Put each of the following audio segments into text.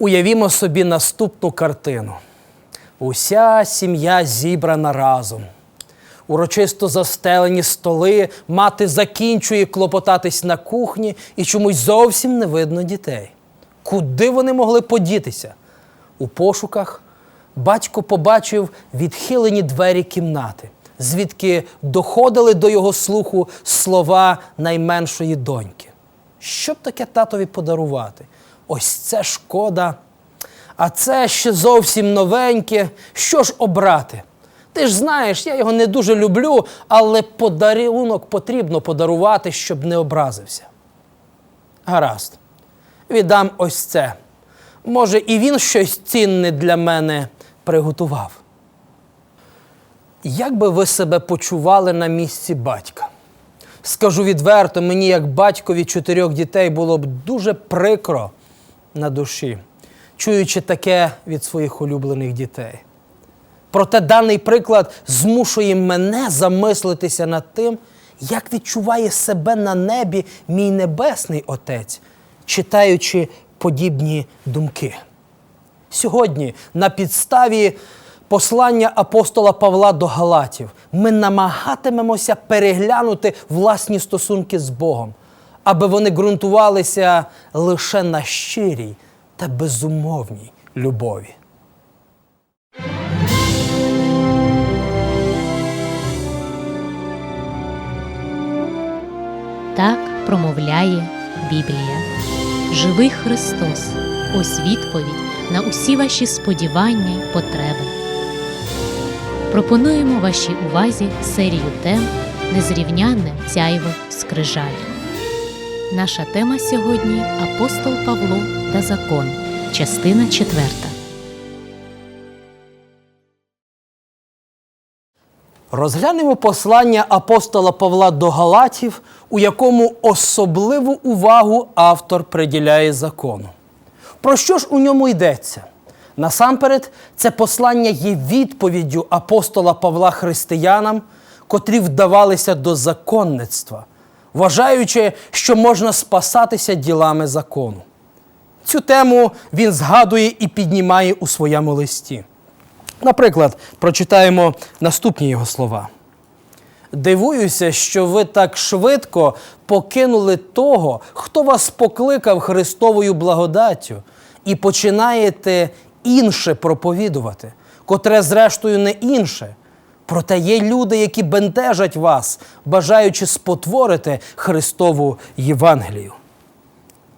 Уявімо собі наступну картину. Уся сім'я зібрана разом. Урочисто застелені столи, мати закінчує клопотатись на кухні і чомусь зовсім не видно дітей. Куди вони могли подітися? У пошуках батько побачив відхилені двері кімнати, звідки доходили до його слуху слова найменшої доньки. Що б таке татові подарувати? Ось це шкода. А це ще зовсім новеньке. Що ж обрати? Ти ж знаєш, я його не дуже люблю, але подарунок потрібно подарувати, щоб не образився. Гаразд, віддам ось це. Може, і він щось цінне для мене приготував. Як би ви себе почували на місці батька? Скажу відверто, мені, як батькові чотирьох дітей, було б дуже прикро на душі, чуючи таке від своїх улюблених дітей. Проте даний приклад змушує мене замислитися над тим, як відчуває себе на небі мій небесний Отець, читаючи подібні думки. Сьогодні, на підставі послання апостола Павла до Галатів, ми намагатимемося переглянути власні стосунки з Богом, аби вони ґрунтувалися лише на щирій та безумовній любові. Так промовляє Біблія. Живий Христос, ось відповідь на усі ваші сподівання й потреби. Пропонуємо вашій увазі серію тем Незрівнянне сяйво скрижаль. Наша тема сьогодні Апостол Павло та закон, частина четверта. Розглянемо послання апостола Павла до Галатів, у якому особливу увагу автор приділяє закону. Про що ж у ньому йдеться? Насамперед, це послання є відповіддю апостола Павла християнам, котрі вдавалися до законництва, вважаючи, що можна спасатися ділами закону. Цю тему він згадує і піднімає у своєму листі. Наприклад, прочитаємо наступні його слова. Дивуюся, що ви так швидко покинули того, хто вас покликав Христовою благодаттю, і починаєте інше проповідувати, котре, зрештою, не інше. Проте є люди, які бентежать вас, бажаючи спотворити Христову Євангелію.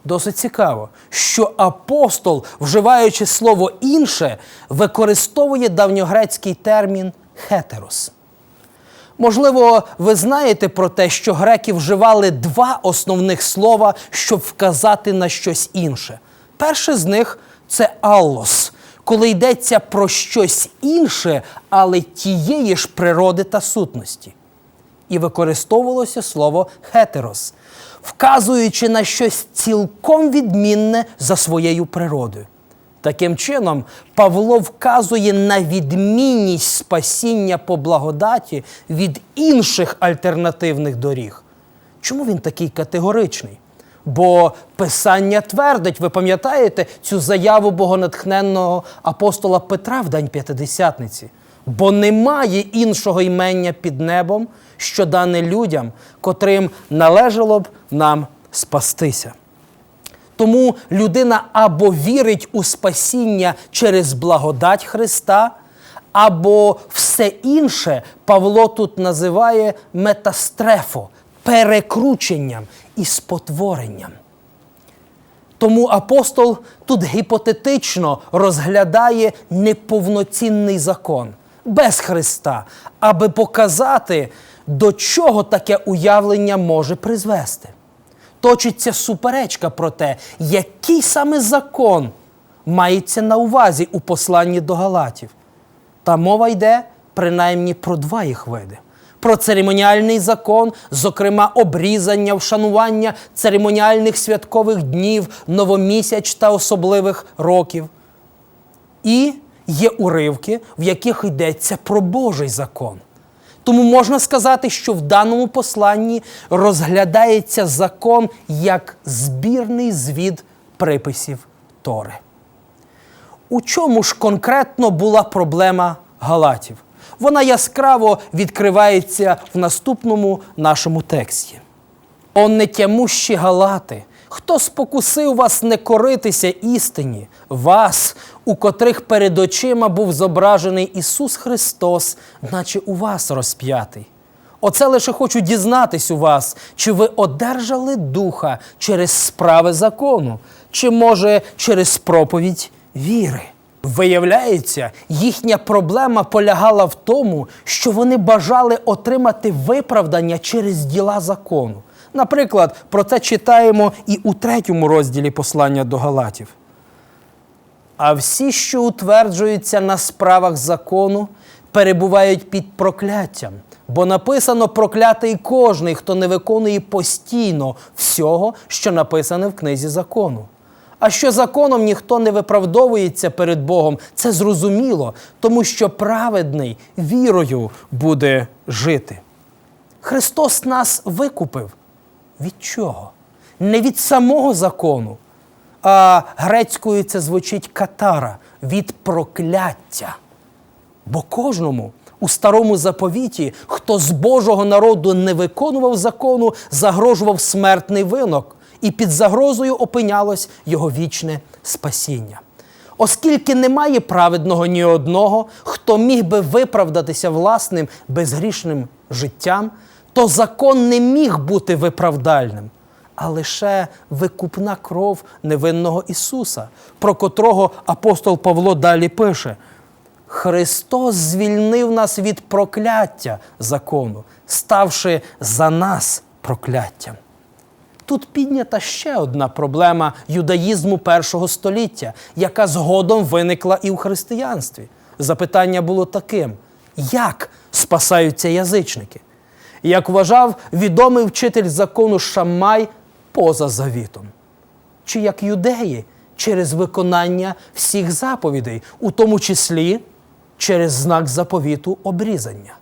Досить цікаво, що апостол, вживаючи слово інше, використовує давньогрецький термін хетерос. Можливо, ви знаєте про те, що греки вживали два основних слова, щоб вказати на щось інше. Перше з них це аллос, коли йдеться про щось інше, але тієї ж природи та сутності і використовувалося слово хетерос, вказуючи на щось цілком відмінне за своєю природою. Таким чином, Павло вказує на відмінність спасіння по благодаті від інших альтернативних доріг. Чому він такий категоричний? Бо Писання твердить, ви пам'ятаєте цю заяву богонатхненного апостола Петра в День П'ятидесятниці? Бо немає іншого імення під небом, що дане людям, котрим належало б нам спастися. Тому людина або вірить у спасіння через благодать Христа, або все інше Павло тут називає метастрефо, перекрученням і спотворенням. Тому апостол тут гіпотетично розглядає неповноцінний закон без Христа, аби показати, до чого таке уявлення може призвести. Точиться суперечка про те, який саме закон мається на увазі у посланні до Галатів. Та мова йде принаймні про два їх види. Про церемоніальний закон, зокрема обрізання, вшанування церемоніальних святкових днів, новомісяч та особливих років. І є уривки, в яких йдеться про Божий закон. Тому можна сказати, що в даному посланні розглядається закон як збірний звід приписів Тори. У чому ж конкретно була проблема галатів? Вона яскраво відкривається в наступному нашому тексті. О нетямущі галати, хто спокусив вас не коритися істині, вас, у котрих перед очима був зображений Ісус Христос, наче у вас розп'ятий. Оце лише хочу дізнатись у вас, чи ви одержали духа через справи закону, чи може через проповідь віри. Виявляється, їхня проблема полягала в тому, що вони бажали отримати виправдання через діла закону. Наприклад, про це читаємо і у третьому розділі послання до Галатів. А всі, що утверджуються на справах закону, перебувають під прокляттям, бо написано проклятий кожний, хто не виконує постійно всього, що написане в книзі закону. А що законом ніхто не виправдовується перед Богом, це зрозуміло, тому що праведний вірою буде жити. Христос нас викупив. Від чого? Не від самого закону, а грецькою це звучить катара від прокляття. Бо кожному у старому заповіті, хто з Божого народу не виконував закону, загрожував смертний винок, і під загрозою опинялось його вічне спасіння. Оскільки немає праведного ні одного, хто міг би виправдатися власним безгрішним життям, то закон не міг бути виправдальним, а лише викупна кров невинного Ісуса, про котрого апостол Павло далі пише. Христос звільнив нас від прокляття закону, ставши за нас прокляттям. Тут піднята ще одна проблема юдаїзму першого століття, яка згодом виникла і в християнстві. Запитання було таким: як спасаються язичники? Як вважав відомий вчитель закону Шаммай поза завітом? Чи як юдеї через виконання всіх заповідей, у тому числі через знак заповіту обрізання?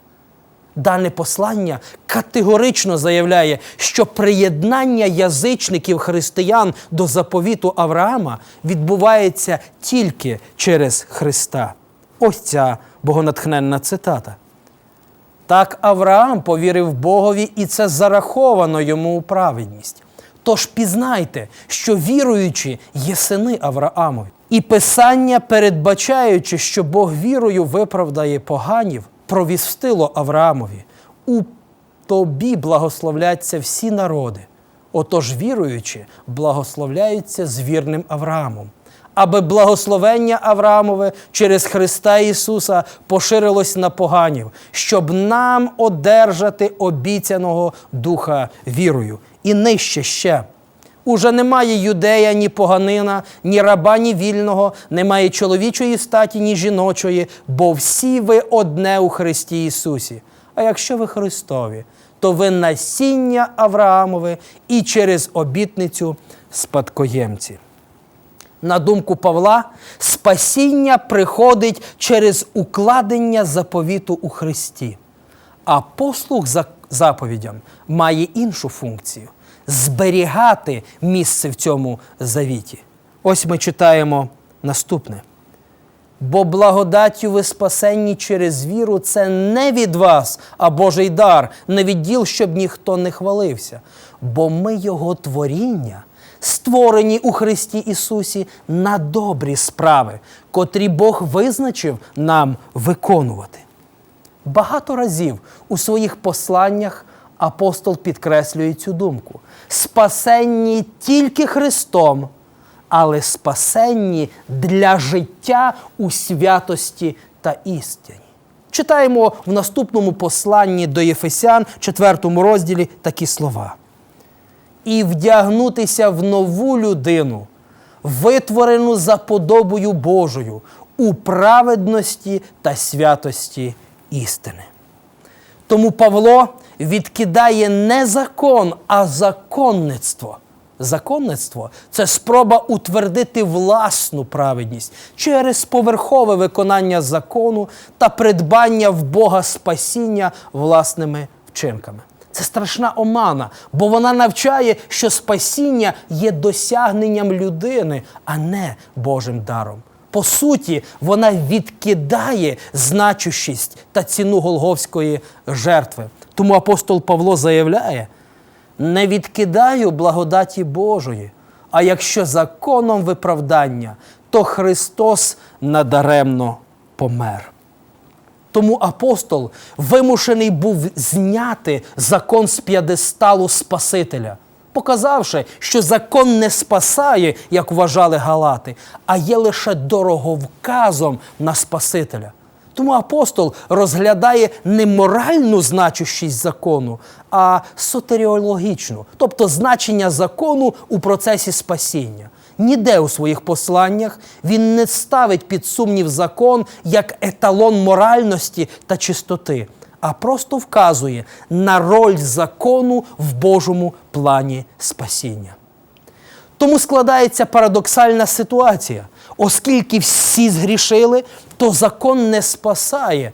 Дане послання категорично заявляє, що приєднання язичників християн до заповіту Авраама відбувається тільки через Христа. Ось ця богонатхненна цитата. Так Авраам повірив Богові, і це зараховано йому у праведність. Тож пізнайте, що віруючі є сини Авраамові. І Писання, передбачаючи, що Бог вірою виправдає поганів, провістило Авраамові. У тобі благословляться всі народи. Отож, віруючі, благословляються з вірним Авраамом. Аби благословення Авраамове через Христа Ісуса поширилось на поганів, щоб нам одержати обіцяного Духа вірою. І нижче ще. Уже немає юдея, ні поганина, ні раба, ні вільного, немає чоловічої статі, ні жіночої, бо всі ви одне у Христі Ісусі. А якщо ви Христові, то ви насіння Авраамове і через обітницю спадкоємці. На думку Павла, спасіння приходить через укладення заповіту у Христі. А послуг за заповідям має іншу функцію зберігати місце в цьому завіті. Ось ми читаємо наступне. Бо благодаттю ви спасенні через віру це не від вас, а Божий дар, не від діл, щоб ніхто не хвалився. Бо ми Його творіння, створені у Христі Ісусі на добрі справи, котрі Бог визначив нам виконувати. Багато разів у своїх посланнях апостол підкреслює цю думку: спасенні тільки Христом, але спасенні для життя у святості та істині. Читаємо в наступному посланні до Єфесян, 4 розділі, такі слова. І вдягнутися в нову людину, витворену за подобою Божою у праведності та святості істини. Тому Павло відкидає не закон, а законництво. Законництво це спроба утвердити власну праведність через поверхове виконання закону та придбання в Бога спасіння власними вчинками. Це страшна омана, бо вона навчає, що спасіння є досягненням людини, а не Божим даром. По суті, вона відкидає значущість та ціну Голговської жертви. Тому апостол Павло заявляє: не відкидаю благодаті Божої, а якщо законом виправдання, то Христос надаремно помер. Тому апостол вимушений був зняти закон з п'єдесталу Спасителя, показавши, що закон не спасає, як вважали галати, а є лише дороговказом на Спасителя. Тому апостол розглядає не моральну значущість закону, а сотеріологічну, тобто значення закону у процесі спасіння. Ніде у своїх посланнях він не ставить під сумнів закон як еталон моральності та чистоти, а просто вказує на роль закону в Божому плані спасіння. Тому складається парадоксальна ситуація. Оскільки всі згрішили, то закон не спасає,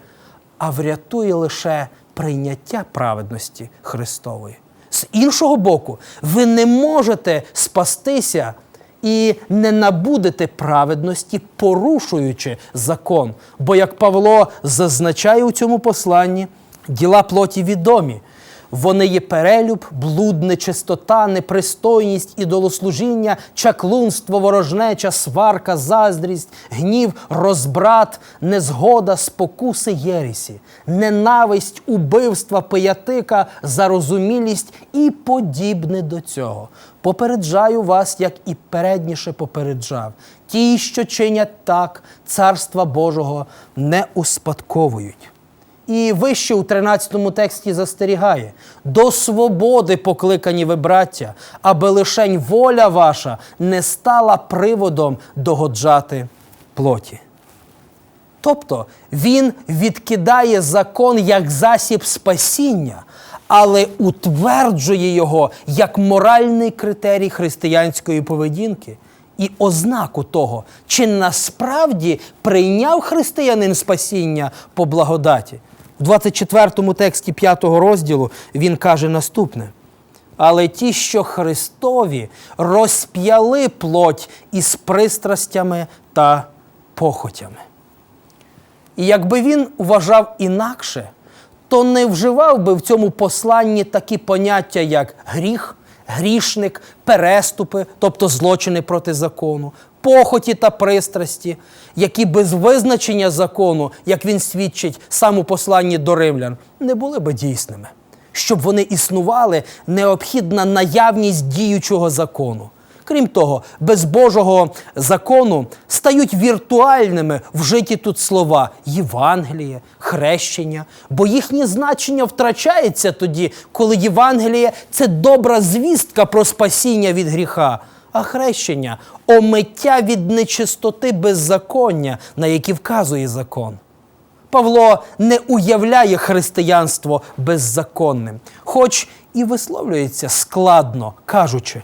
а врятує лише прийняття праведності Христової. З іншого боку, ви не можете спастися і не набудете праведності, порушуючи закон. Бо, як Павло зазначає у цьому посланні, діла плоті відомі. Вони є перелюб, блуд, нечистота, непристойність, ідолослужіння, чаклунство, ворожнеча, сварка, заздрість, гнів, розбрат, незгода, спокуси єрісі, ненависть, убивства, пиятика, зарозумілість і подібне до цього. Попереджаю вас, як і передніше попереджав. Ті, що чинять так, царства Божого не успадковують. І вище у 13 тексті застерігає: до свободи покликані ви, браття, аби лишень воля ваша не стала приводом догоджати плоті. Тобто він відкидає закон як засіб спасіння, але утверджує його як моральний критерій християнської поведінки і ознаку того, чи насправді прийняв християнин спасіння по благодаті. В 24 тексті 5 розділу він каже наступне. Але ті, що Христові розп'яли плоть із пристрастями та похотями. І якби він вважав інакше, то не вживав би в цьому посланні такі поняття, як гріх, грішник, переступи, тобто злочини проти закону, похоті та пристрасті, які без визначення закону, як він свідчить сам у посланні до римлян, не були би дійсними. Щоб вони існували, необхідна наявність діючого закону. Крім того, без Божого закону стають віртуальними вжиті тут слова Євангеліє, хрещення, бо їхнє значення втрачається тоді, коли Євангеліє це добра звістка про спасіння від гріха, а хрещення омиття від нечистоти беззаконня, на які вказує закон. Павло не уявляє християнство беззаконним, хоч і висловлюється складно, кажучи,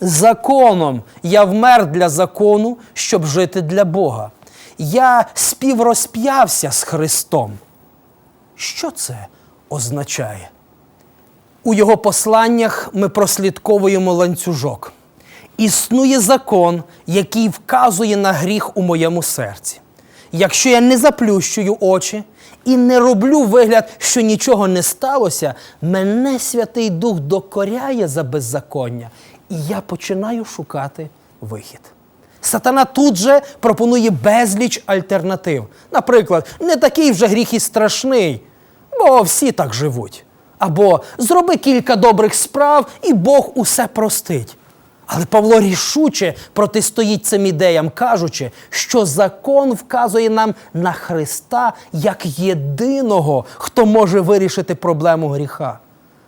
законом я вмер для закону, щоб жити для Бога. Я співрозп'явся з Христом. Що це означає? У його посланнях ми прослідковуємо ланцюжок. Існує закон, який вказує на гріх у моєму серці. Якщо я не заплющую очі і не роблю вигляд, що нічого не сталося, мене Святий Дух докоряє за беззаконня, і я починаю шукати вихід. Сатана тут же пропонує безліч альтернатив. Наприклад, не такий вже гріх і страшний, бо всі так живуть. Або зроби кілька добрих справ, і Бог усе простить. Але Павло рішуче протистоїть цим ідеям, кажучи, що закон вказує нам на Христа як єдиного, хто може вирішити проблему гріха.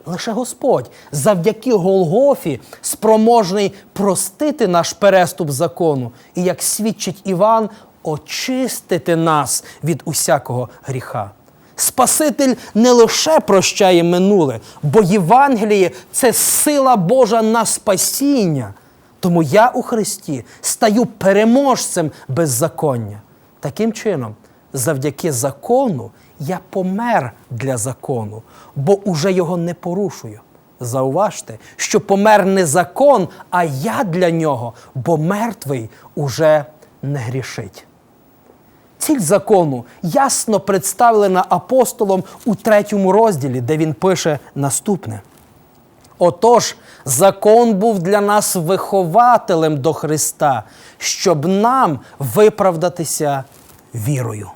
Лише Господь завдяки Голгофі спроможний простити наш переступ закону і, як свідчить Іван, очистити нас від усякого гріха. Спаситель не лише прощає минуле, бо Євангеліє це сила Божа на спасіння. Тому я у Христі стаю переможцем беззаконня. Таким чином, завдяки закону, я помер для закону, бо уже його не порушую. Зауважте, що помер не закон, а я для нього, бо мертвий уже не грішить. Ціль закону ясно представлена апостолом у третьому розділі, де він пише наступне. Отож, закон був для нас вихователем до Христа, щоб нам виправдатися вірою.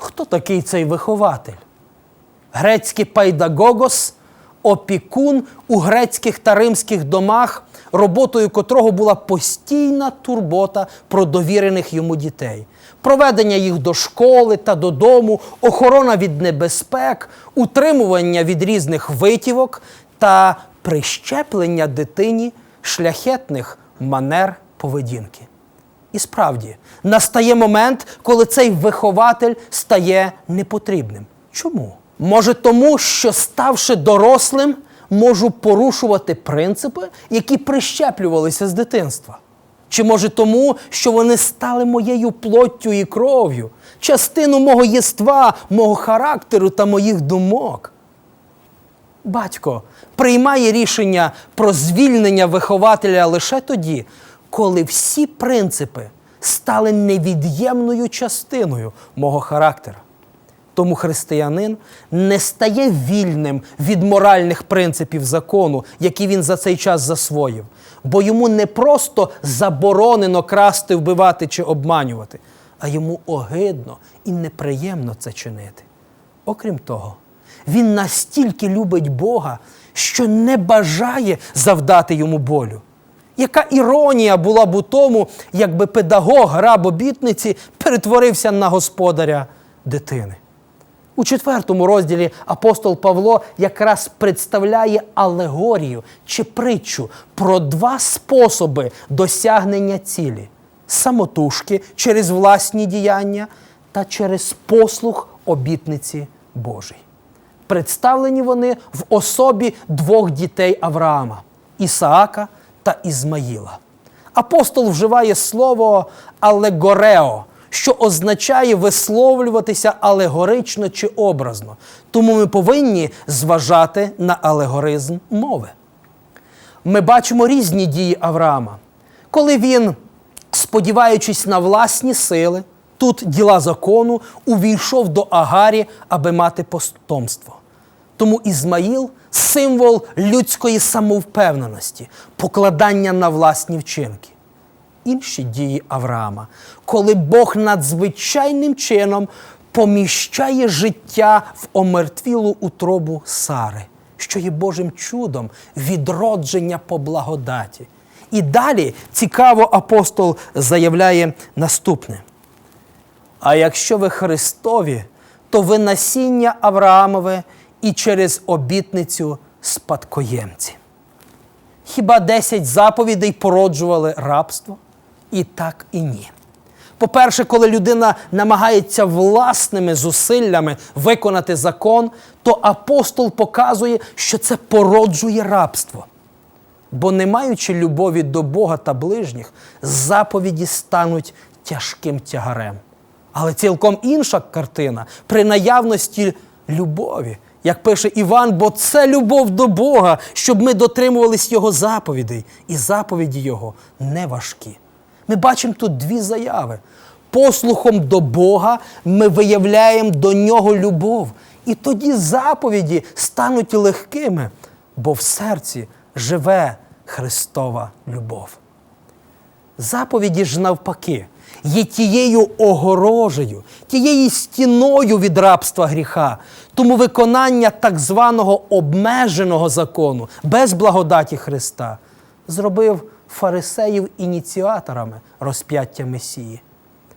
Хто такий цей вихователь? Грецький пайдагогос, опікун у грецьких та римських домах, роботою котрого була постійна турбота про довірених йому дітей, проведення їх до школи та додому, охорона від небезпек, утримування від різних витівок та прищеплення дитині шляхетних манер поведінки. І справді настає момент, коли цей вихователь стає непотрібним. Чому? Може, тому, що ставши дорослим, можу порушувати принципи, які прищеплювалися з дитинства. Чи може тому, що вони стали моєю плоттю і кров'ю, частину мого єства, мого характеру та моїх думок? Батько приймає рішення про звільнення вихователя лише тоді, коли всі принципи стали невід'ємною частиною мого характера. Тому християнин не стає вільним від моральних принципів закону, які він за цей час засвоїв, бо йому не просто заборонено красти, вбивати чи обманювати, а йому огидно і неприємно це чинити. Окрім того, він настільки любить Бога, що не бажає завдати йому болю. Яка іронія була б у тому, якби педагог раб обітниці перетворився на господаря дитини? У четвертому розділі апостол Павло якраз представляє алегорію чи притчу про два способи досягнення цілі: самотужки через власні діяння та через послух обітниці Божій. Представлені вони в особі двох дітей Авраама Ісаака та Ізмаїла. Апостол вживає слово алегорео, що означає висловлюватися алегорично чи образно. Тому ми повинні зважати на алегоризм мови. Ми бачимо різні дії Авраама, коли він, сподіваючись на власні сили, тут діла закону, увійшов до Агарі, аби мати потомство. Тому Ізмаїл символ людської самовпевненості, покладання на власні вчинки. Інші дії Авраама, коли Бог надзвичайним чином поміщає життя в омертвілу утробу Сари, що є Божим чудом відродження по благодаті. І далі цікаво апостол заявляє наступне. А якщо ви Христові, то ви насіння Авраамове і через обітницю спадкоємці. Хіба десять заповідей породжували рабство? І так і ні. По-перше, коли людина намагається власними зусиллями виконати закон, то апостол показує, що це породжує рабство. Бо не маючи любові до Бога та ближніх, заповіді стануть тяжким тягарем. Але цілком інша картина при наявності любові, як пише Іван, бо це любов до Бога, щоб ми дотримувались Його заповідей, і заповіді Його не важкі. Ми бачимо тут дві заяви. Послухом до Бога ми виявляємо до нього любов. І тоді заповіді стануть легкими, бо в серці живе Христова любов. Заповіді ж навпаки є тією огорожею, тією стіною від рабства гріха. Тому виконання так званого обмеженого закону без благодаті Христа зробив фарисеїв ініціаторами розп'яття Месії.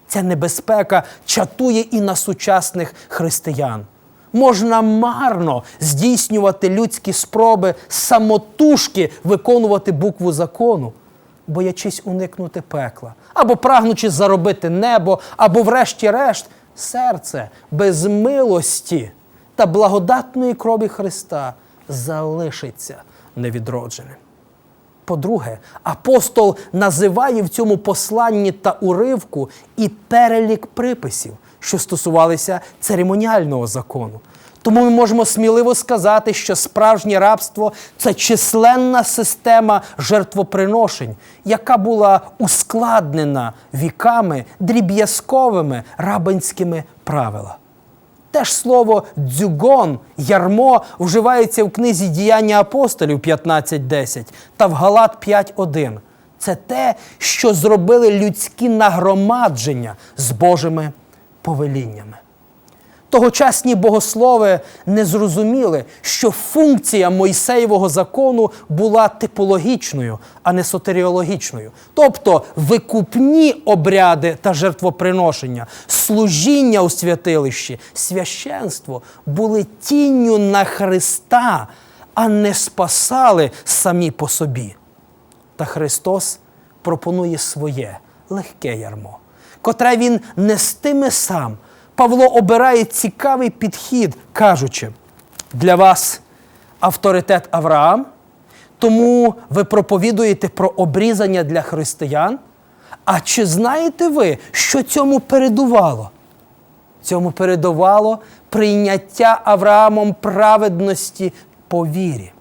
Ця небезпека чатує і на сучасних християн. Можна марно здійснювати людські спроби самотужки виконувати букву закону, боячись уникнути пекла, або прагнучи заробити небо, або, врешті-решт, серце без милості та благодатної крові Христа залишиться невідродженим. По-друге, апостол називає в цьому посланні та уривку і перелік приписів, що стосувалися церемоніального закону. Тому ми можемо сміливо сказати, що справжнє рабство це численна система жертвоприношень, яка була ускладнена віками дріб'язковими рабинськими правилами. Те ж слово дзюгон, ярмо вживається в книзі Діяння апостолів 15.10 та в Галат 5.1. Це те, що зробили людські нагромадження з Божими повеліннями. Тогочасні богослови не зрозуміли, що функція Мойсеєвого закону була типологічною, а не сотеріологічною. Тобто викупні обряди та жертвоприношення, служіння у святилищі, священство були тінню на Христа, а не спасали самі по собі. Та Христос пропонує своє легке ярмо, котре він нестиме сам. Павло обирає цікавий підхід, кажучи, для вас авторитет Авраам, тому ви проповідуєте про обрізання для християн. А чи знаєте ви, що цьому передувало? Цьому передувало прийняття Авраамом праведності по вірі.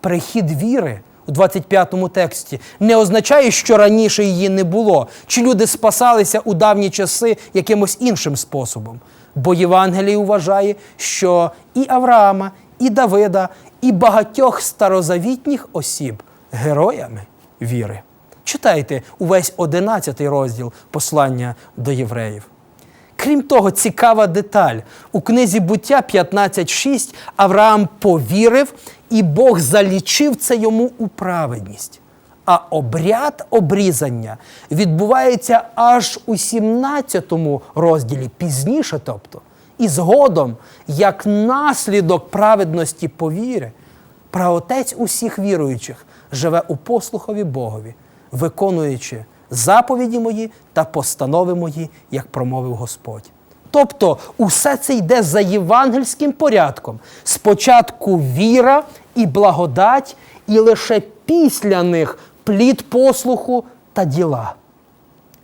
Прихід віри у 25-му тексті не означає, що раніше її не було, чи люди спасалися у давні часи якимось іншим способом. Бо Євангелій вважає, що і Авраама, і Давида, і багатьох старозавітніх осіб героями віри. Читайте увесь 11 розділ послання до євреїв. Крім того, цікава деталь. У книзі буття 15.6 Авраам повірив, і Бог залічив це йому у праведність. А обряд обрізання відбувається аж у 17 розділі, пізніше, тобто, і згодом, як наслідок праведності повіри, праотець усіх віруючих живе у послухові Богові, виконуючи заповіді мої та постанови мої, як промовив Господь. Тобто усе це йде за євангельським порядком. Спочатку віра і благодать, і лише після них плід послуху та діла.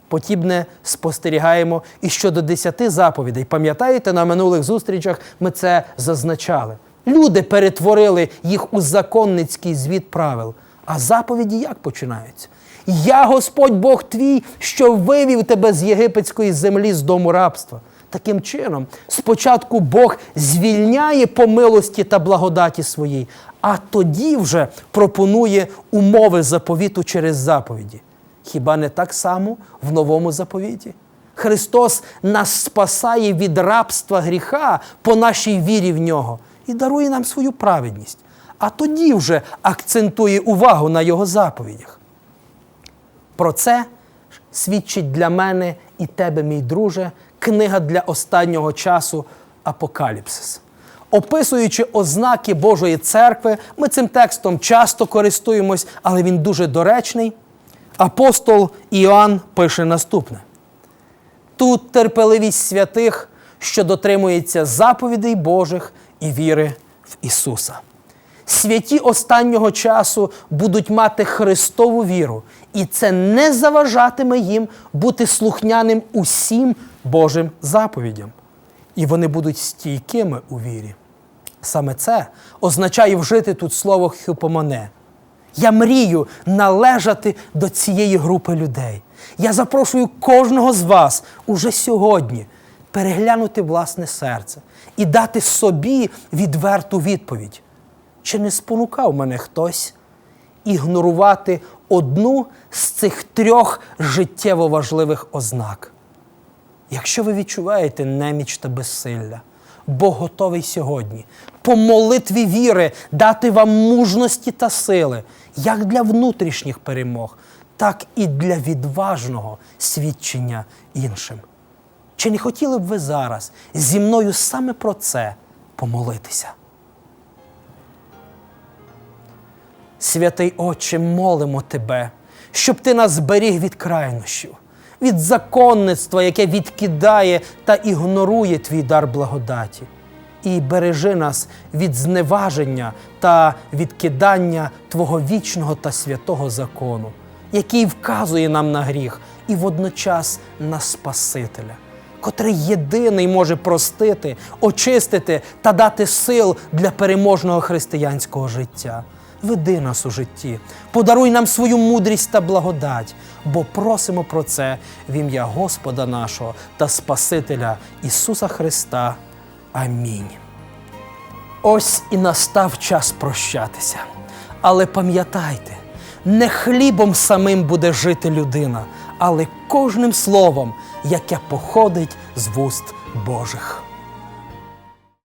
Подібне спостерігаємо і щодо десяти заповідей. Пам'ятаєте, на минулих зустрічах ми це зазначали. Люди перетворили їх у законницький звіт правил. А заповіді як починаються? Я Господь Бог твій, що вивів тебе з єгипетської землі з дому рабства. Таким чином, спочатку Бог звільняє по милості та благодаті своїй, а тоді вже пропонує умови заповіту через заповіді. Хіба не так само в новому заповіті? Христос нас спасає від рабства гріха по нашій вірі в нього і дарує нам свою праведність. А тоді вже акцентує увагу на його заповідях. Про це свідчить для мене і тебе, мій друже, книга для останнього часу Апокаліпсис. Описуючи ознаки Божої церкви, ми цим текстом часто користуємось, але він дуже доречний. Апостол Іоанн пише наступне: тут терпеливість святих, що дотримується заповідей Божих і віри в Ісуса. Святі останнього часу будуть мати Христову віру, і це не заважатиме їм бути слухняним усім Божим заповідям. І вони будуть стійкими у вірі. Саме це означає вжити тут слово хюпомоне. Я мрію належати до цієї групи людей. Я запрошую кожного з вас уже сьогодні переглянути власне серце і дати собі відверту відповідь. Чи не спонукав мене хтось ігнорувати одну з цих трьох життєво важливих ознак? Якщо ви відчуваєте неміч та безсилля, Бог готовий сьогодні по молитві віри дати вам мужності та сили, як для внутрішніх перемог, так і для відважного свідчення іншим. Чи не хотіли б ви зараз зі мною саме про це помолитися? Святий Отче, молимо Тебе, щоб Ти нас зберіг від крайнощів, від законництва, яке відкидає та ігнорує Твій дар благодаті, і бережи нас від зневаження та відкидання Твого вічного та святого закону, який вказує нам на гріх і водночас на Спасителя. котрий єдиний може простити, очистити та дати сил для переможного християнського життя. Веди нас у житті, подаруй нам свою мудрість та благодать, бо просимо про це в ім'я Господа нашого та Спасителя Ісуса Христа. Амінь. Ось і настав час прощатися. Але пам'ятайте, не хлібом самим буде жити людина, але кожним словом, яке походить з вуст Божих.